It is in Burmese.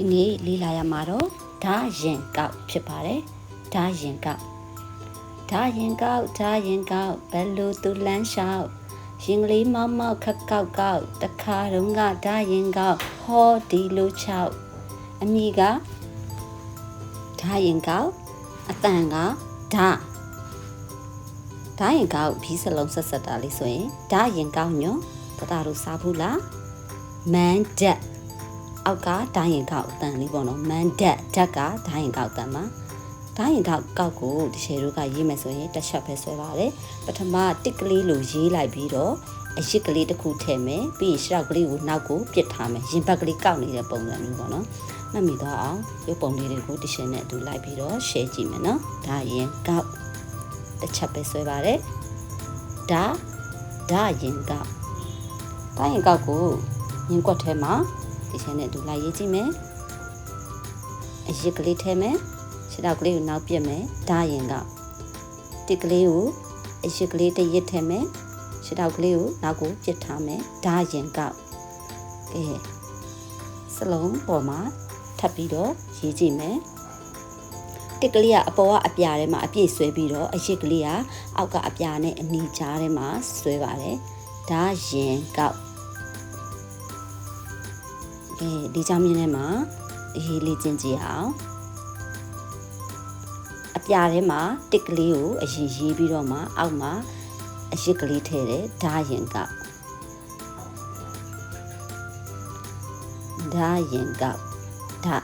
ဒီနေ့လေးလာရမှာတော့ဓာရင်ကောက်ဖြစ်ပါတယ်ဓာရင်ကောက်ဓာရင်ကောက်ဓာရင်ကောက်ဘယ်လိုသူလန်းလျှောက်ရင်ကလေးမောက်မောက်ခက်ကောက်ကောက်တခါတုန်းကဓာရင်ကောက်ဟောဒီလိုချောက်အမိကဓာရင်ကောက်အတန်ကဓာဓာရင်ကောက်ဘီးစလုံးဆက်ဆက်တာလေးဆိုရင်ဓာရင်ကောက်ညွန်တတတို့စားဘူးလားမန်ဒက် အောက်ကဒိုင်းရင်ကောက်အတန်လေးပေါ့နော်မန်ဒက်ဓာတ်ကဒိုင်းရင်ကောက်အတန်ပါဒိုင်းရင်ကောက်ကောက်ကိုဒီရှယ်တို့ကရေးမယ်ဆိုရင်တစ်ချက်ပဲဆွဲပါတယ်ပထမတစ်ကလေးလိုရေးလိုက်ပြီးတော့အရစ်ကလေးတစ်ခုထည့်မယ်ပြီးရင်ရှောက်ကလေးကိုနောက်ကိုပြစ်ထားမယ်ရင်ဘက်ကလေးကောက်နေတဲ့ပုံစံမျိုးပေါ့နော်မှတ်မိသွားအောင်ရုပ်ပုံလေးတွေကိုဒီရှယ်နဲ့အတူလိုက်ပြီးတော့ share ကြည့်မယ်နော်ဒါရင်ကောက်တစ်ချက်ပဲဆွဲပါတယ်ဒါဒါရင်ကောက်ဒါရင်ကောက်ကိုရင်ကွက်ထဲမှာ ဒီချက်နဲ့အတူလိုက်ရေးကြည့်မယ်အရစ်ကလေးထဲမယ်ခြေထောက်ကလေးကိုနောက်ပြစ်မယ်ဒါရင်ကတစ်ကလေးကိုအရစ်ကလေးတစ်ရစ်ထဲမယ်ခြေထောက်ကလေးကိုနောက်ကိုပြစ်ထားမယ်ဒါရင်ကကဲစလုံးပေါ်မှာထပ်ပြီးတော့ရေးကြည့်မယ်တစ်ကလေးကအပေါ်ကအပြာထဲမှာအပြည့်ဆွဲပြီးတော့အရစ်ကလေးကအောက်ကအပြာနဲ့အနီကြားထဲမှာဆွဲပါတယ်ဒါရင်ကောက် ကဲဒီကြောင်မြင်းထဲမှာအရေးလေးကျင်ကြည့်အောင်အပြာထဲမှာတစ်ကလေးကိုအရင်ရေးပြီးတော့မှအောက်မှာအရစ်ကလေးထည့်တယ်ဓာရင်ကဓာရင်ကဓာ